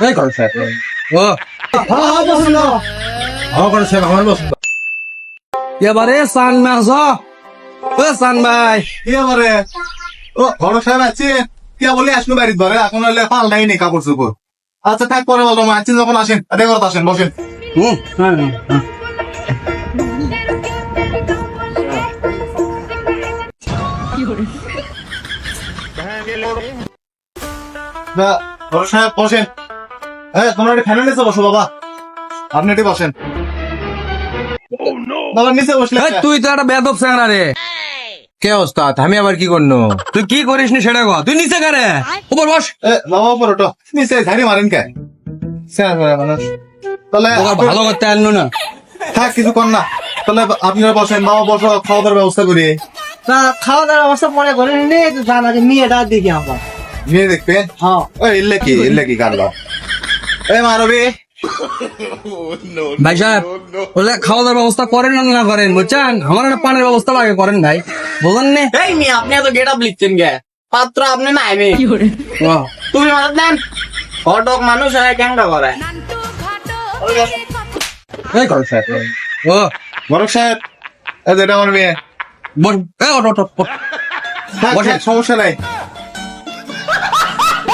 এই করো সাহেব ও হ্যাঁ হ্যাঁ এবারে সান মাস ও ও বড় সাহেব আছেন কে বলে আসলো বাড়িতে ধরে এখন হলে আচ্ছা থাক পরে বলব আছেন যখন আসেন ঘরত আসেন বসেন হুম হ্যাঁ, হ্যাঁ। সাহেব বসেন। হ্যাঁ তোমরা একটু ফ্যানের নিচে বসো বাবা। আপনি একটু বসেন। বাবা নিচে বসলে তুই তো একটা বেদব স্যাংরা রে। কে ওস্তাদ আমি আবার কি করনো? তুই কি করিস নি সেটা তুই নিচে কারে উপর বস। এ, বাবা উপর ওটো নিচে ঝাড়ি মারেন কে? মানুষ। তাহলে ভালো করতে আনলো না। থাক কিছু কর না। তাহলে আপনারা বসেন। বাবা বসো খাওয়া দাওয়ার ব্যবস্থা করি। না খাওয়া দাওয়ার অবস্থা পরে করে নিয়ে একটু জানাকে নিয়ে এটা দেখি আমার। নিয়ে দেখবেন হ্যাঁ। ওই ইল্লে কি ইল্লে কি কারবা এই মারবি। ভাই সাহেব বলে খাওয়া দাওয়ার ব্যবস্থা করেন না না করেন বুঝছেন? আমার একটা পানের ব্যবস্থা লাগে করেন ভাই। বলেন নে। এই মেয়ে আপনি এত গেট আপ লিখছেন গে পাত্র আপনি নাই ও, তুমি মানে দেন। ফটক মানুষ হয় কেঙ্গা করে। এই করো সাহেব। ও। বরক সাহেব এই যে এটা আমার মেয়ে। বস এই বসেন। থাক, সমস্যা নাই।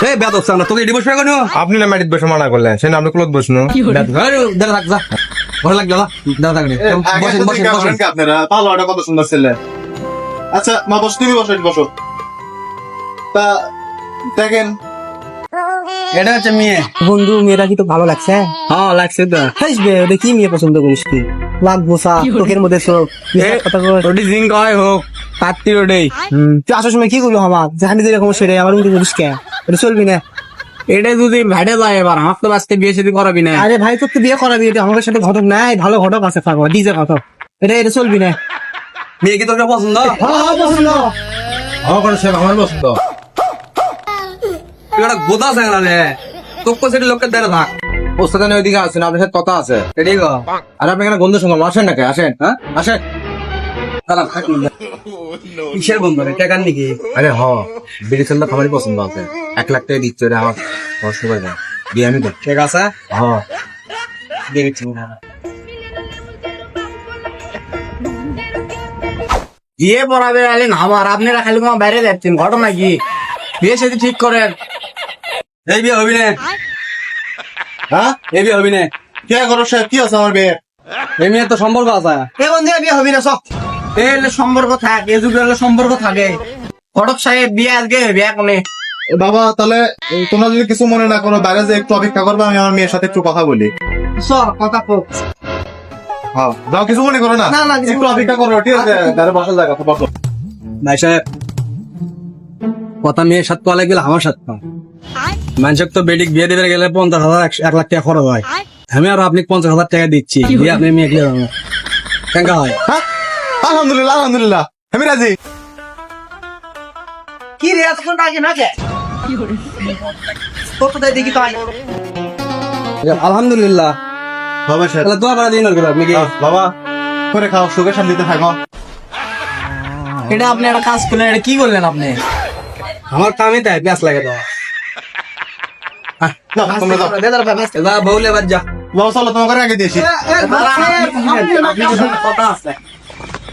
এই বেদব স্যাংরা তোকে এটি বসবে কেন? আপনি না ম্যারিট বসে মানা করলেন সে আপনি কুলত বসনো? বেদব এই, দাঁড়া থাক যা। ভালো লাগল দাঁড়া থাক রে। এ, আগে বসেন বসেন বসেন আপনারা? পালোয়াটা কত সুন্দর ছেলে। আচ্ছা মা বস তুমি বসো বসো। তা দেখেন। এটা হচ্ছে মেয়ে। বন্ধু মেয়েটা কি তো ভালো লাগছে? হ্যাঁ লাগছে তো। হাসবে ওটা কি মেয়ে পছন্দ করিস তুই? চোখের মধ্যে চোখ কথা ওটি জিঙ্ক হয় হোক কাটতি ওটাই হুম, তুই আসার সময় কি করবি আমার জানি যেরকম সেটাই আমার উল্টো করিস কে? এটা চলবি না। এটা যদি ভাইডে যায় এবার আমার তো বাঁচতে বিয়ে শাদী করাবি না। আরে ভাই তোর তো বিয়ে করাবি এটা আমাদের সাথে ঘটক নাই ভালো ঘটক আছে থাকো ডিজে ঘটক। এটা এটা চলবি না। মেয়ে কি তোর পছন্দ? হ্যাঁ হ্যাঁ পছন্দ। ও করো আমার পছন্দ। গোদা স্যাংরা রে সেটি লোকের দ্বারা থাক ওইদিকে আপনার সাথে কথা আছে। এটাই আর আপনি এখানে বন্ধুর সঙ্গে আসেন নাকি? আসেন হ্যাঁ? আসেন। দাঁড়া থাক না। কিসের বন্ধু রে? টেকার নাকি? আরে হ বিড়ি ছেলেটা পছন্দ আছে। এক লাখ টাকা দিচ্ছে রে আমার কষ্ট করে দেন দিয়ে আমি দেখ ঠিক আছে? হ। দিয়ে দিচ্ছি বিয়ে পড়াবে আলেন? আমার আপনারা খালি তোমার বাইরে যাচ্ছেন ঘটনা কি? বিয়ে সাথে ঠিক করেন। এই বিয়ে হবি না। হ্যাঁ এই বিয়ে হবি না। কে করো কি আছে আমার মেয়ে এই মেয়ে তো সম্পর্ক আছে। এখন বিয়ে হবি না সব এই হলে সম্পর্ক থাক এই যুগে হলে সম্পর্ক থাকে। ঘটক সাহেব বিয়ে আজকে বিয়ে কোনে বাবা তাহলে তোমরা যদি কিছু মনে না করো বাইরে যে একটু অপেক্ষা করবে আমি আমার মেয়ের সাথে একটু কথা বলি। সব কথা হ্যাঁ যাও কিছু মনে করো না? না, না, একটু অপেক্ষা করো ঠিক আছে? জায়গা তো বসো। ভাই সাহেব কথা মেয়ের সাথে কলে গেলে আমার সাথে মানুষক তো বেডিক বিয়ে দেবে গেলে পঞ্চাশ হাজার এক- লাখ টাকা খরচ হয়। আমি আর আপনি পঞ্চাশ হাজার টাকা দিচ্ছি দিয়ে আপনি মেয়ে কেঙ্কা হয়? হ্যাঁ? আলহামদুলিল্লাহ আলহামদুলিল্লাহ। আমি রাজি। কি রে এতক্ষণ আগে না কে কত দেয় দেখি তো আলহামদুলিল্লাহ। বাবা সাহেব তাহলে দোয়া করে দিন আর আপনি কি বাবা করে খাও সুখে শান্তিতে থাকো। এটা আপনি একটা কাজ করলেন এটা কি করলেন আপনি? আমার কামই তাই প্যাস লাগে তো তোমরা বউলে বাদ যা। বাবা চলো তোমাকে আগে দিয়েছি। কথা আছে।